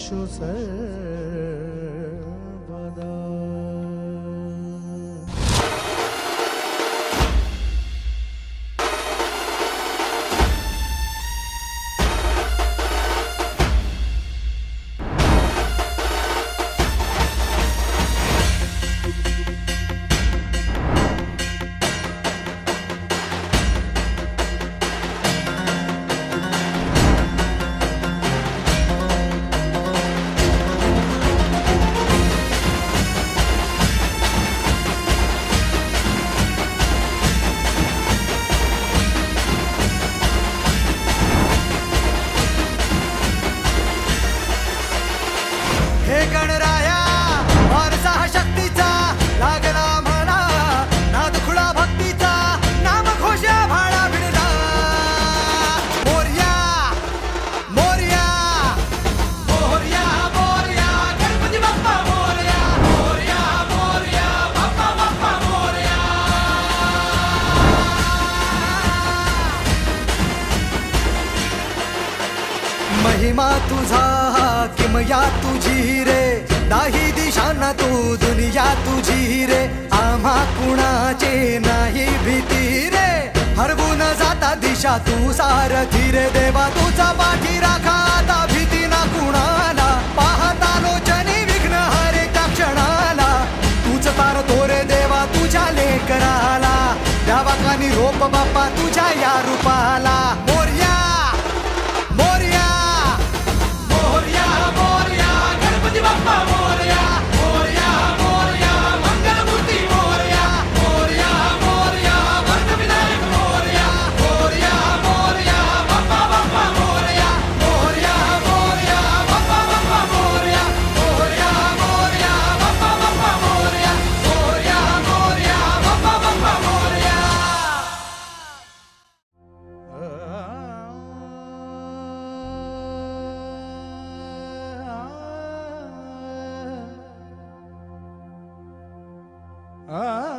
Yashu sir महिमा तुझा किमया तुझी रे? नाही दिशांना तू दुनिया तुझी रे. आम्हा कुणाचे नाही भीती रे? हरवून जाता दिशा तू सारथी रे देवा. तुझा पाठी राखा आता भीती ना कुणाला. पाहता लोचनी विघ्न हरे त्या क्षणाला. तूच तार तोरे देवा तुझ्या लेकराला. द्यावा कानी रोप बाप्पा तुझ्या या रूपाला. मोर्या Ah.